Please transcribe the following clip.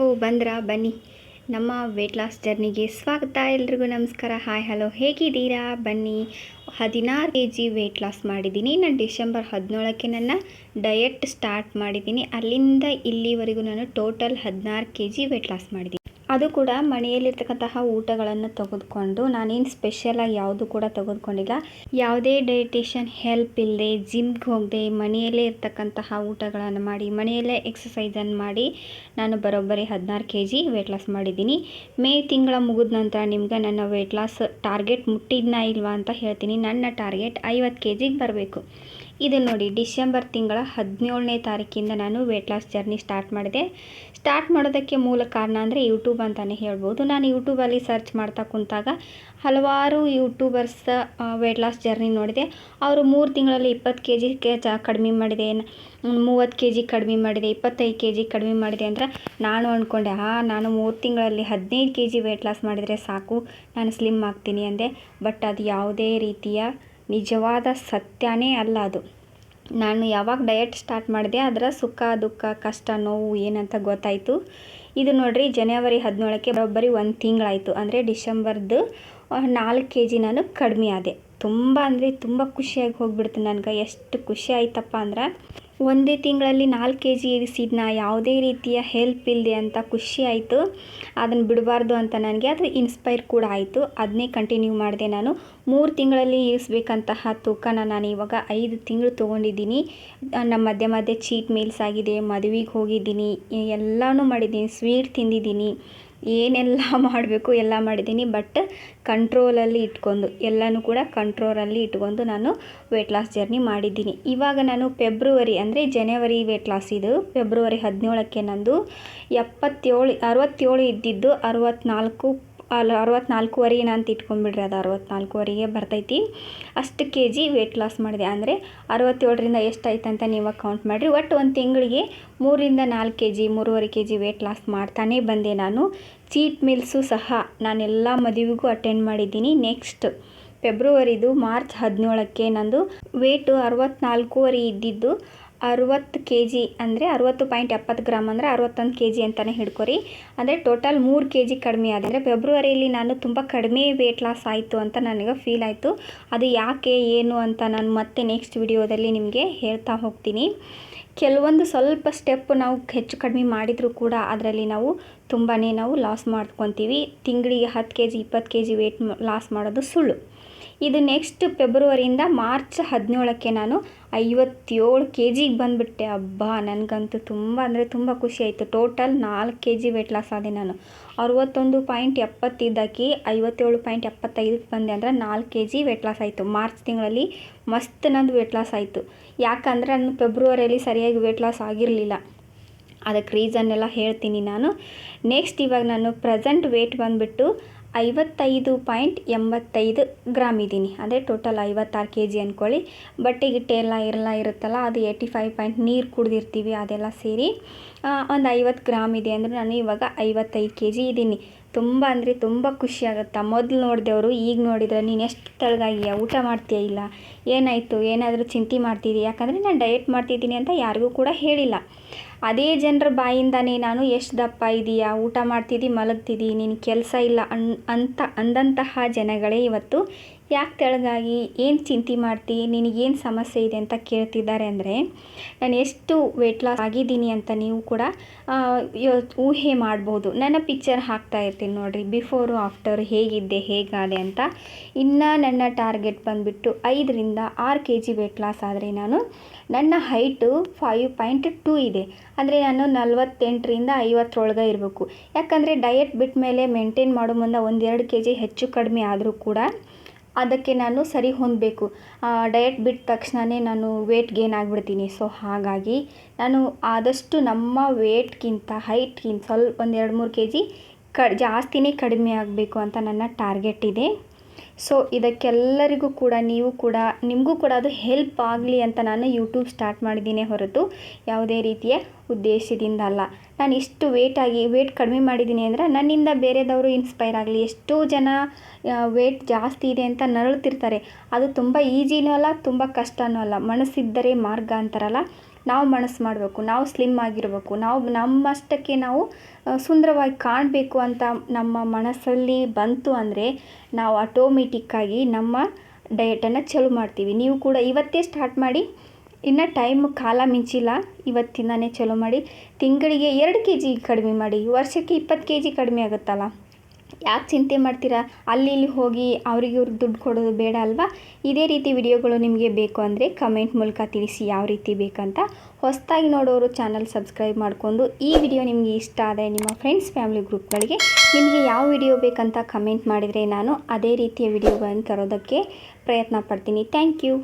ಓ, ಬಂದ್ರಾ? ಬನ್ನಿ. ನಮ್ಮ weight loss ಜರ್ನಿಗೆ ಸ್ವಾಗತ. ಎಲ್ರಿಗೂ ನಮಸ್ಕಾರ. ಹಾಯ್ ಹಲೋ ಹೇಗಿದ್ದೀರಾ? ಬನ್ನಿ. ಹದಿನಾರು ಕೆ ಜಿ ವೆಯ್ಟ್ ಲಾಸ್ ಮಾಡಿದ್ದೀನಿ. ನಾನು ಡಿಸೆಂಬರ್ ಹದಿನೇಳಕ್ಕೆ ನನ್ನ ಡಯಟ್ ಸ್ಟಾರ್ಟ್ ಮಾಡಿದ್ದೀನಿ. ಅಲ್ಲಿಂದ ಇಲ್ಲಿವರೆಗೂ ನಾನು ಟೋಟಲ್ ಹದಿನಾರು ಕೆ ಜಿ ವೆಯ್ಟ್ ಲಾಸ್ ಮಾಡಿದ್ದೀನಿ. ಅದು ಕೂಡ ಮನೆಯಲ್ಲಿರ್ತಕ್ಕಂತಹ ಊಟಗಳನ್ನು ತೆಗೆದುಕೊಂಡು, ನಾನೇನು ಸ್ಪೆಷಲಾಗಿ ಯಾವುದು ಕೂಡ ತೆಗೆದುಕೊಂಡಿಲ್ಲ. ಯಾವುದೇ ಡೈಟೇಷನ್ ಹೆಲ್ಪ್ ಇಲ್ಲದೆ ಜಿಮ್ಗೆ ಹೋಗದೆ, ಮನೆಯಲ್ಲೇ ಇರ್ತಕ್ಕಂತಹ ಊಟಗಳನ್ನು ಮಾಡಿ, ಮನೆಯಲ್ಲೇ ಎಕ್ಸಸೈಸನ್ನು ಮಾಡಿ, ನಾನು ಬರೋಬ್ಬರಿ ಹದಿನಾರು ಕೆ ಜಿ ವೆಯ್ಟ್ ಲಾಸ್ ಮಾಡಿದ್ದೀನಿ. ಮೇ ತಿಂಗಳ ಮುಗಿದ ನಂತರ ನಿಮ್ಗೆ ನನ್ನ ವೆಯ್ಟ್ ಲಾಸ್ ಟಾರ್ಗೆಟ್ ಮುಟ್ಟಿದ್ನಾ ಇಲ್ವಾ ಅಂತ ಹೇಳ್ತೀನಿ. ನನ್ನ ಟಾರ್ಗೆಟ್ ಐವತ್ತು ಕೆ ಜಿಗೆ ಬರಬೇಕು. ಇದು ನೋಡಿ, ಡಿಸೆಂಬರ್ ತಿಂಗಳ ಹದಿನೇಳನೇ ತಾರೀಕಿಂದ ನಾನು ವೆಯ್ಟ್ ಲಾಸ್ ಜರ್ನಿ ಸ್ಟಾರ್ಟ್ ಮಾಡಿದೆ. ಸ್ಟಾರ್ಟ್ ಮಾಡೋದಕ್ಕೆ ಮೂಲ ಕಾರಣ ಅಂದರೆ ಯೂಟ್ಯೂಬ್ ಅಂತಲೇ ಹೇಳ್ಬೋದು. ನಾನು ಯೂಟ್ಯೂಬಲ್ಲಿ ಸರ್ಚ್ ಮಾಡ್ತಾ ಕುಂತಾಗ ಹಲವಾರು ಯೂಟ್ಯೂಬರ್ಸ್ ವೆಯ್ಟ್ ಲಾಸ್ ಜರ್ನಿ ನೋಡಿದೆ. ಅವರು ಮೂರು ತಿಂಗಳಲ್ಲಿ ಇಪ್ಪತ್ತು ಕೆ, ಜಿ, ಕಡಿಮೆ ಮಾಡಿದೆ. ಮೂವತ್ತು ಕೆ ಜಿ ಕಡಿಮೆ ಮಾಡಿದೆ, ಇಪ್ಪತ್ತೈದು ಕೆ ಜಿ ಕಡಿಮೆ ಮಾಡಿದೆ ಅಂದರೆ ನಾನು ಅಂದ್ಕೊಂಡೆ ಆ, ನಾನು ಮೂರು ತಿಂಗಳಲ್ಲಿ ಹದಿನೈದು ಕೆ ಜಿ ವೆಯ್ಟ್ ಲಾಸ್ ಮಾಡಿದರೆ ಸಾಕು, ನಾನು ಸ್ಲಿಮ್ ಆಗ್ತೀನಿ ಅಂದೆ. ಬಟ್ ಅದು ಯಾವುದೇ ರೀತಿಯ ನಿಜವಾದ ಸತ್ಯನೇ ಅಲ್ಲ ಅದು. ನಾನು ಯಾವಾಗ ಡಯಟ್ ಸ್ಟಾರ್ಟ್ ಮಾಡಿದೆ, ಅದರ ಸುಖ, ದುಃಖ, ಕಷ್ಟ, ನೋವು ಏನಂತ ಗೊತ್ತಾಯಿತು. ಇದು ನೋಡಿರಿ, ಜನವರಿ ಹದಿನೇಳಕ್ಕೆ ಬರೋಬ್ಬರಿ ಒಂದು ತಿಂಗಳಾಯಿತು. ಅಂದರೆ ಡಿಸೆಂಬರ್ದು ನಾಲ್ಕು ಕೆ ಜಿ ನಾನು ಕಡಿಮೆ ಆದೆ. ತುಂಬ ಅಂದರೆ ತುಂಬ ಖುಷಿಯಾಗಿ ಹೋಗ್ಬಿಡ್ತು ನನಗೆ. ಎಷ್ಟು ಖುಷಿ ಆಯ್ತಪ್ಪ ಅಂದ್ರೆ ಒಂದೇ ತಿಂಗಳಲ್ಲಿ ನಾಲ್ಕು ಕೆ ಜಿ ಇರಿಸಿದ್ನ ಯಾವುದೇ ರೀತಿಯ ಹೆಲ್ಪ್ ಇಲ್ಲದೆ ಅಂತ ಖುಷಿ ಆಯಿತು. ಅದನ್ನು ಬಿಡಬಾರ್ದು ಅಂತ ನನಗೆ ಅದು ಇನ್ಸ್ಪೈರ್ ಕೂಡ ಆಯಿತು. ಅದನ್ನೇ ಕಂಟಿನ್ಯೂ ಮಾಡಿದೆ ನಾನು. ಮೂರು ತಿಂಗಳಲ್ಲಿ ಇರಿಸ್ಬೇಕಂತಹ ತೂಕನ ನಾನು ಇವಾಗ ಐದು ತಿಂಗಳು ತೊಗೊಂಡಿದ್ದೀನಿ. ನಮ್ಮ ಮಧ್ಯೆ ಮಧ್ಯೆ ಚೀಟ್ ಮೀಲ್ಸ್ ಆಗಿದೆ, ಮದುವೆಗೆ ಹೋಗಿದ್ದೀನಿ, ಎಲ್ಲನೂ ಮಾಡಿದ್ದೀನಿ ಸ್ವೀಟ್ ತಿಂದಿದ್ದೀನಿ. ಏನೆಲ್ಲ ಮಾಡಬೇಕು ಎಲ್ಲ ಮಾಡಿದ್ದೀನಿ ಬಟ್ ಕಂಟ್ರೋಲಲ್ಲಿ ಇಟ್ಕೊಂಡು, ಎಲ್ಲನೂ ಕೂಡ ಕಂಟ್ರೋಲಲ್ಲಿ ಇಟ್ಕೊಂಡು ನಾನು ವೆಯ್ಟ್ ಲಾಸ್ ಜರ್ನಿ ಮಾಡಿದ್ದೀನಿ. ಇವಾಗ ನಾನು ಫೆಬ್ರವರಿ ಅಂದರೆ ಜನವರಿ ವೆಯ್ಟ್ ಲಾಸ್ ಇದು. ಫೆಬ್ರವರಿ ಹದಿನೇಳಕ್ಕೆ ನಂದು ಎಪ್ಪತ್ತೇಳು, ಅರವತ್ತೇಳು ಇದ್ದಿದ್ದು ಅರವತ್ತ್ನಾಲ್ಕು ಅಲ್ಲಿ ಅರವತ್ತ್ನಾಲ್ಕುವರೆ ನಾನು ಇಟ್ಕೊಂಡ್ಬಿಡ್ರಿ ಅದು ಅರವತ್ತ್ನಾಲ್ಕುವರೆಗೆ ಬರ್ತೈತಿ. ಅಷ್ಟು ಕೆ ಜಿ ವೆಯ್ಟ್ ಲಾಸ್ ಮಾಡಿದೆ. ಅಂದರೆ ಅರವತ್ತೇಳರಿಂದ ಎಷ್ಟಾಯ್ತು ಅಂತ ನೀವು ಕೌಂಟ್ ಮಾಡಿರಿ. ಒಟ್ಟು ಒಂದು ತಿಂಗಳಿಗೆ ಮೂರಿಂದ ನಾಲ್ಕು ಕೆ ಜಿ ಮೂರುವರೆ ಕೆ ಜಿ ವೆಯ್ಟ್ ಲಾಸ್ ಮಾಡ್ತಾನೇ ಬಂದೆ ನಾನು. ಚೀಟ್ ಮೀಲ್ಸು ಸಹ ನಾನೆಲ್ಲ ಮದುವೆಗೂ ಅಟೆಂಡ್ ಮಾಡಿದ್ದೀನಿ. ನೆಕ್ಸ್ಟ್ ಫೆಬ್ರವರಿದು ಮಾರ್ಚ್ ಹದಿನೇಳಕ್ಕೆ ನಂದು ವೇಟು ಅರವತ್ತ್ನಾಲ್ಕೂವರೆ ಇದ್ದಿದ್ದು. ಅರುವತ್ತು ಕೆ ಜಿ ಅಂದರೆ ಅರುವತ್ತು ಪಾಯಿಂಟ್ ಎಪ್ಪತ್ತು ಗ್ರಾಮ್ ಅಂದರೆ ಅರವತ್ತೊಂದು ಕೆ ಜಿ ಅಂತಲೇ ಹಿಡ್ಕೊರಿ. ಅಂದರೆ ಟೋಟಲ್ ಮೂರು ಕೆ ಜಿ ಕಡಿಮೆ ಆದರೆ ಅಂದರೆ ಫೆಬ್ರವರಿಯಲ್ಲಿ ನಾನು ತುಂಬ ಕಡಿಮೆ ವೇಟ್ ಲಾಸ್ ಆಯಿತು ಅಂತ ನನಗೆ ಫೀಲ್ ಆಯಿತು. ಅದು ಯಾಕೆ, ಏನು ಅಂತ ನಾನು ಮತ್ತೆ ನೆಕ್ಸ್ಟ್ ವಿಡಿಯೋದಲ್ಲಿ ನಿಮಗೆ ಹೇಳ್ತಾ ಹೋಗ್ತೀನಿ. ಕೆಲವೊಂದು ಸ್ವಲ್ಪ ಸ್ಟೆಪ್ ನಾವು ಹೆಚ್ಚು ಕಡಿಮೆ ಮಾಡಿದರೂ ಕೂಡ ಅದರಲ್ಲಿ ನಾವು ತುಂಬಾ ನಾವು ಲಾಸ್ ಮಾಡ್ಕೊತೀವಿ. ತಿಂಗಳಿಗೆ ಹತ್ತು ಕೆ ಜಿ ಇಪ್ಪತ್ತು ಕೆ ಜಿ ವೇಟ್ ಲಾಸ್ ಮಾಡೋದು ಸುಳ್ಳು. ಇದು ನೆಕ್ಸ್ಟ್ ಫೆಬ್ರವರಿಯಿಂದ ಮಾರ್ಚ್ ಹದಿನೇಳಕ್ಕೆ ನಾನು ಐವತ್ತೇಳು ಕೆ ಜಿಗೆ ಬಂದುಬಿಟ್ಟೆ. ಹಬ್ಬ ನನಗಂತೂ ತುಂಬ, ಅಂದರೆ ತುಂಬ ಖುಷಿ ಆಯಿತು. ಟೋಟಲ್ ನಾಲ್ಕು ಕೆ ಜಿ ವೆಯ್ಟ್ ಲಾಸ್ ಆದೆ ನಾನು. ಅರವತ್ತೊಂದು ಪಾಯಿಂಟ್ ಎಪ್ಪತ್ತಿದ್ದಕ್ಕೆ ಐವತ್ತೇಳು ಪಾಯಿಂಟ್ ಎಪ್ಪತ್ತೈದಕ್ಕೆ ಬಂದೆ ಅಂದರೆ ನಾಲ್ಕು ಕೆ ಜಿ ವೆಯ್ಟ್ ಲಾಸ್ ಆಯಿತು. ಮಾರ್ಚ್ ತಿಂಗಳಲ್ಲಿ ಮಸ್ತ್ ನಂದು ವೆಯ್ಟ್ ಲಾಸ್ ಆಯಿತು. ಯಾಕಂದರೆ ನಾನು ಫೆಬ್ರವರಿಯಲ್ಲಿ ಸರಿಯಾಗಿ ವೆಯ್ಟ್ ಲಾಸ್ ಆಗಿರಲಿಲ್ಲ. ಅದಕ್ಕೆ ರೀಸನ್ ಎಲ್ಲ ಹೇಳ್ತೀನಿ ನಾನು. ನೆಕ್ಸ್ಟ್ ಇವಾಗ ನಾನು ಪ್ರೆಸೆಂಟ್ ವೆಯ್ಟ್ ಬಂದುಬಿಟ್ಟು ಐವತ್ತೈದು ಪಾಯಿಂಟ್ ಎಂಬತ್ತೈದು ಗ್ರಾಮ್ ಇದ್ದೀನಿ. ಅಂದರೆ ಟೋಟಲ್ ಐವತ್ತಾರು ಕೆ ಜಿ ಅಂದ್ಕೊಳ್ಳಿ ಬಟ್ಟೆ, ಗಿಟ್ಟೆ ಎಲ್ಲ ಇರಲ್ಲ, ಇರುತ್ತಲ್ಲ, ಅದು ಏಯ್ಟಿ ಫೈವ್ ಪಾಯಿಂಟ್ ನೀರು ಕುಡಿದಿರ್ತೀವಿ, ಅದೆಲ್ಲ ಸೇರಿ ಒಂದು ಐವತ್ತು ಗ್ರಾಮ್ ಇದೆ ಅಂದರೆ ನಾನು ಇವಾಗ ಐವತ್ತೈದು ಕೆ ಜಿ ಇದ್ದೀನಿ. ತುಂಬ ಅಂದರೆ ತುಂಬ ಖುಷಿ ಆಗುತ್ತೆ. ಮೊದಲು ನೋಡಿದವ್ರು, ಈಗ ನೋಡಿದರೆ ನೀನು ಎಷ್ಟು ತಳಗಾಗಿಯ? ಊಟ ಮಾಡ್ತೀಯಾ ಇಲ್ಲ? ಏನಾಯಿತು? ಏನಾದರೂ ಚಿಂತೆ ಮಾಡ್ತಿದ್ದೀಯ ಯಾಕಂದರೆ ನಾನು ಡಯಟ್ ಮಾಡ್ತಿದ್ದೀನಿ ಅಂತ ಯಾರಿಗೂ ಕೂಡ ಹೇಳಿಲ್ಲ. ಅದೇ ಜನರ ಬಾಯಿಂದನೇ ನಾನು ಎಷ್ಟು ದಪ್ಪ ಇದೀಯಾ? ಊಟ ಮಾಡ್ತಿದ್ದಿ ಮಲಗ್ತಿದ್ದಿ ನಿನ್ನ ಕೆಲಸ ಇಲ್ಲ ಅನ್, ಅಂತ ಅಂದಂತಹ ಜನಗಳೇ ಇವತ್ತು ಯಾಕೆ ತೆಳಗಾಗಿ, ಏನು ಚಿಂತೆ ಮಾಡ್ತಿ, ನಿನಗೇನು ಸಮಸ್ಯೆ ಇದೆ ಅಂತ ಕೇಳ್ತಿದ್ದಾರೆ ಅಂದರೆ, ನಾನು ಎಷ್ಟು ವೆಯ್ಟ್ ಲಾಸ್ ಆಗಿದ್ದೀನಿ ಅಂತ ನೀವು ಕೂಡ ಊಹೆ ಮಾಡ್ಬೋದು. ನನ್ನ ಪಿಕ್ಚರ್ ಹಾಕ್ತಾ ಇರ್ತೀನಿ ನೋಡಿರಿ. ಬಿಫೋರು ಆಫ್ಟರ್ ಹೇಗಿದ್ದೆ ಹೇಗಾದೆ ಅಂತ. ಇನ್ನು ನನ್ನ ಟಾರ್ಗೆಟ್ ಬಂದುಬಿಟ್ಟು ಐದರಿಂದ ಆರು ಕೆ ಜಿ ವೆಯ್ಟ್ ಲಾಸ್ ಆದರೆ ನಾನು ನನ್ನ ಹೈಟು ಫೈವ್ ಪಾಯಿಂಟ್ ಟೂ ಇದೆ. ಅಂದರೆ ನಾನು ನಲ್ವತ್ತೆಂಟರಿಂದ ಐವತ್ತರೊಳಗೆ ಇರಬೇಕು. ಯಾಕಂದರೆ ಡಯಟ್ ಬಿಟ್ಟ ಮೇಲೆ ಮೇಂಟೈನ್ ಮಾಡೋ ಮುಂದೆ ಒಂದೆರಡು ಕೆ ಜಿ ಹೆಚ್ಚು ಕಡಿಮೆ ಆದರೂ ಕೂಡ ಅದಕ್ಕೆ ನಾನು ಸರಿ ಹೊಂದಬೇಕು. ಡಯಟ್ ಬಿಟ್ಟ ತಕ್ಷಣವೇ ನಾನು ವೇಟ್ ಗೇನ್ ಆಗಿಬಿಡ್ತೀನಿ. ಸೊ ಹಾಗಾಗಿ ನಾನು ಆದಷ್ಟು ನಮ್ಮ ವೇಟ್ಗಿಂತ ಹೈಟ್ಗಿಂತ ಸ್ವಲ್ಪ ಒಂದು ಎರಡು ಮೂರು ಕೆ ಜಿ ಕ, ಜಾಸ್ತಿನೇ ಕಡಿಮೆ ಆಗಬೇಕು ಅಂತ ನನ್ನ ಟಾರ್ಗೆಟ್ ಇದೆ. ಸೊ ಇದಕ್ಕೆಲ್ಲರಿಗೂ ಕೂಡ, ನೀವು ಕೂಡ, ನಿಮಗೂ ಕೂಡ ಅದು ಹೆಲ್ಪ್ ಆಗಲಿ ಅಂತ ನಾನು ಯೂಟ್ಯೂಬ್ ಸ್ಟಾರ್ಟ್ ಮಾಡಿದ್ದೀನಿ ಹೊರತು ಯಾವುದೇ ರೀತಿಯ ಉದ್ದೇಶದಿಂದ ಅಲ್ಲ. ನಾನು ಇಷ್ಟು ಆಗಿ ವೇಟ್ ಕಡಿಮೆ ಮಾಡಿದ್ದೀನಿ ಅಂದರೆ ನನ್ನಿಂದ ಬೇರೆದವರು ಇನ್ಸ್ಪೈರ್ ಆಗಲಿ, ಎಷ್ಟೋ ಜನ ವೇಟ್ ಜಾಸ್ತಿ ಇದೆ ಅಂತ ನರಳ್ತಿರ್ತಾರೆ. ಅದು ತುಂಬ ಈಜಿನೂ ಅಲ್ಲ, ತುಂಬ ಕಷ್ಟನೂ ಅಲ್ಲ. ಮನಸ್ಸಿದ್ದರೆ ಮಾರ್ಗ ಅಂತಾರಲ್ಲ ನಾವು ಮನಸ್ಸು ಮಾಡಬೇಕು, ನಾವು ಸ್ಲಿಮ್ ಆಗಿರಬೇಕು, ನಾವು ನಮ್ಮಷ್ಟಕ್ಕೆ ನಾವು ಸುಂದರವಾಗಿ ಕಾಣಬೇಕು ಅಂತ ನಮ್ಮ ಮನಸ್ಸಲ್ಲಿ ಬಂತು ಅಂದರೆ ನಾವು ಆಟೋಮೆಟಿಕ್ಕಾಗಿ ನಮ್ಮ ಡಯಟನ್ನು ಚಾಲೂ ಮಾಡ್ತೀವಿ. ನೀವು ಕೂಡ ಇವತ್ತೇ ಸ್ಟಾರ್ಟ್ ಮಾಡಿ, ಇನ್ನು ಟೈಮ್ ಕಾಲ ಮಿಂಚಿಲ್ಲ, ಇವತ್ತಿಂದನೇ ಚಲೋ ಮಾಡಿ, ತಿಂಗಳಿಗೆ ಎರಡು ಕೆ ಜಿ ಕಡಿಮೆ ಮಾಡಿ, ವರ್ಷಕ್ಕೆ ಇಪ್ಪತ್ತು ಕೆ ಜಿ ಕಡಿಮೆ ಆಗುತ್ತಲ್ಲ? ಯಾಕೆ ಚಿಂತೆ ಮಾಡ್ತೀರಾ? ಅಲ್ಲಿ ಇಲ್ಲಿ ಹೋಗಿ ಅವ್ರಿಗೆ ಇವ್ರಿಗೆ ದುಡ್ಡು ಕೊಡೋದು ಬೇಡ ಅಲ್ವಾ? ಇದೇ ರೀತಿ ವಿಡಿಯೋಗಳು ನಿಮಗೆ ಬೇಕು ಅಂದರೆ ಕಮೆಂಟ್ ಮೂಲಕ ತಿಳಿಸಿ ಯಾವ ರೀತಿ ಬೇಕಂತ. ಹೊಸದಾಗಿ ನೋಡೋರು ಚಾನಲ್ ಸಬ್ಸ್ಕ್ರೈಬ್ ಮಾಡಿಕೊಂಡು ಈ ವಿಡಿಯೋ ನಿಮಗೆ ಇಷ್ಟ ಆದರೆ ನಿಮ್ಮ ಫ್ರೆಂಡ್ಸ್, ಫ್ಯಾಮಿಲಿ ಗ್ರೂಪ್ಗಳಿಗೆ ನಿಮಗೆ ಯಾವ ವಿಡಿಯೋ ಬೇಕಂತ ಕಮೆಂಟ್ ಮಾಡಿದರೆ ನಾನು ಅದೇ ರೀತಿಯ ವಿಡಿಯೋಗಳನ್ನು ತರೋದಕ್ಕೆ ಪ್ರಯತ್ನ ಪಡ್ತೀನಿ. Thank you.